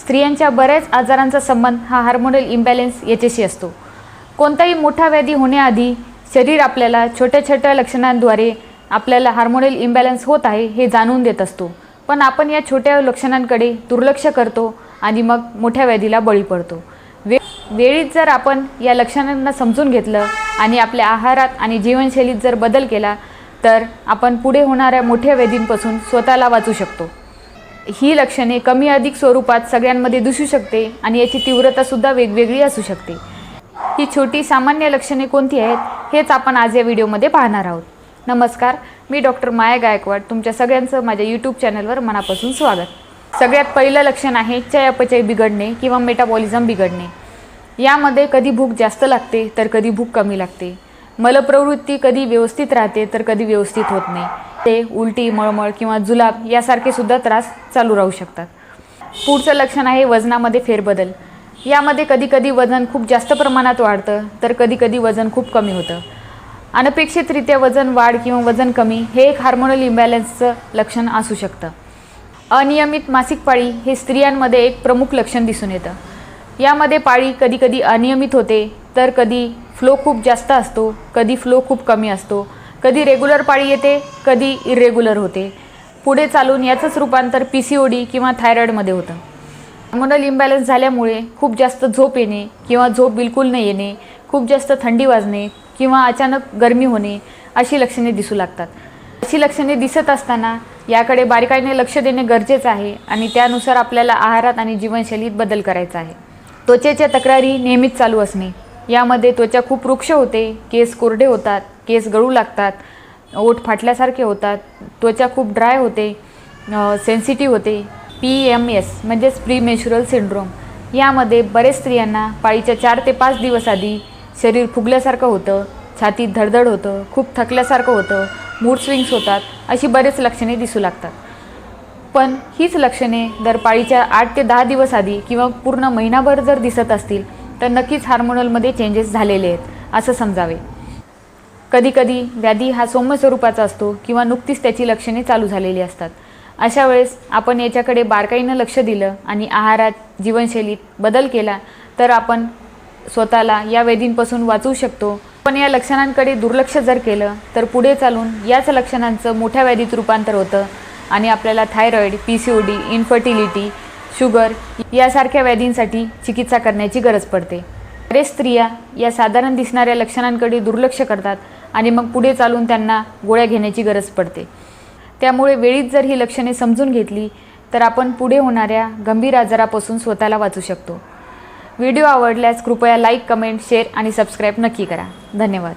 स्त्रियांच्या बऱ्याच आजारांचा संबंध हा हार्मोनल इम्बॅलन्स याच्याशी असतो. कोणताही मोठा व्याधी होण्याआधी शरीर आपल्याला छोट्या छोट्या लक्षणांद्वारे आपल्याला हार्मोनल इम्बॅलन्स होत आहे हे जाणून देत असतो. पण आपण या छोट्या लक्षणांकडे दुर्लक्ष करतो आणि मग मोठ्या व्याधीला बळी पडतो. वे वेळीच जर आपण या लक्षणांना समजून घेतलं आणि आपल्या आहारात आणि जीवनशैलीत जर बदल केला तर आपण पुढे होणाऱ्या मोठ्या व्याधींपासून स्वतःला वाचू शकतो. ही लक्षणे कमी अधिक स्वरूपात सगळ्यांमध्ये दिसू शकते आणि याची तीव्रतासुद्धा वेगवेगळी असू शकते. ही छोटी सामान्य लक्षणे कोणती आहेत हेच आपण आज या व्हिडिओमध्ये पाहणार आहोत. नमस्कार मी डॉक्टर माया गायकवाड तुमच्या सगळ्यांचं माझ्या यूट्यूब चॅनलवर मनापासून स्वागत. सगळ्यात पहिलं लक्षण आहे चयापचय बिघडणे किंवा मेटाबॉलिझम बिघडणे. यामध्ये कधी भूक जास्त लागते तर कधी भूक कमी लागते. मलप्रवृत्ती कधी व्यवस्थित राहते तर कधी व्यवस्थित होत नाही. ते उलटी मळमळ किंवा जुलाब यासारखे सुद्धा त्रास चालू राहू शकतात. पुढचं लक्षण आहे वजनामध्ये फेरबदल. यामध्ये कधीकधी वजन खूप जास्त प्रमाणात वाढतं तर कधीकधी वजन खूप कमी होतं. अनपेक्षितरित्या वजन वाढ किंवा वजन कमी हे एक हार्मोनल इम्बॅलन्सचं लक्षण असू शकतं. अनियमित मासिक पाळी हे स्त्रियांमध्ये एक प्रमुख लक्षण दिसून येतं. यामध्ये पाळी कधीकधी अनियमित होते तर कधी फ्लो खूप जास्त असतो कधी फ्लो खूप कमी असतो कधी रेग्युलर पाळी येते कधी इरेग्युलर होते. पुढे चालून याचंच रूपांतर पी सी ओ डी किंवा थायरॉईडमध्ये होतं. हार्मोनल इम्बॅलन्स झाल्यामुळे खूप जास्त झोप येणे किंवा झोप बिलकुल न येणे खूप जास्त थंडी वाजणे किंवा अचानक गरमी होणे अशी लक्षणे दिसू लागतात. अशी लक्षणे दिसत असताना याकडे बारीकाईने लक्ष देणे गरजेचं आहे आणि त्यानुसार आपल्याला आहारात आणि जीवनशैलीत बदल करायचा आहे. त्वचेच्या तक्रारी नेहमीच चालू असणे. यामध्ये त्वचा खूप वृक्ष होते केस कोरडे होतात केस गळू लागतात ओठ फाटल्यासारखे होतात त्वचा खूप ड्राय होते सेन्सिटिव्ह होते. पी एम एस म्हणजेच प्री मेन्शुरल सिंड्रोम यामध्ये बरेच स्त्रियांना पाळीच्या चार ते पाच दिवस आधी शरीर फुगल्यासारखं होतं छातीत धडधड होतं खूप थकल्यासारखं होतं मूड स्विंग्स होतात अशी बरेच लक्षणे दिसू लागतात. पण हीच लक्षणे जर पाळीच्या आठ ते दहा दिवस आधी किंवा पूर्ण महिनाभर जर दिसत असतील तर नक्कीच हार्मोनलमध्ये चेंजेस झालेले आहेत असं समजावे. कधीकधी व्याधी हा सौम्य स्वरूपाचा असतो किंवा नुकतीच त्याची लक्षणे चालू झालेली असतात. अशा वेळेस आपण याच्याकडे बारकाईनं लक्ष दिलं आणि आहारात जीवनशैलीत बदल केला तर आपण स्वतःला या व्याधींपासून वाचवू शकतो. पण या लक्षणांकडे दुर्लक्ष जर केलं तर पुढे चालून याच लक्षणांचं मोठ्या व्याधीत रूपांतर होतं आणि आपल्याला thyroid P C O D infertility sugar यासारख्या व्याधींसाठी चिकित्सा करण्याची गरज पडते. बरेच स्त्रिया या साधारण दिसणाऱ्या लक्षणांकडे दुर्लक्ष करतात आणि मग पुढे चालून त्यांना गोळ्या घेण्याची गरज पडते. त्यामुळे वेळीच जर ही लक्षणे समजून घेतली तर आपण पुढे होणाऱ्या गंभीर आजारापासून स्वतःला वाचू शकतो. व्हिडिओ आवडल्यास कृपया लाईक कमेंट शेअर आणि सबस्क्राईब नक्की करा. धन्यवाद.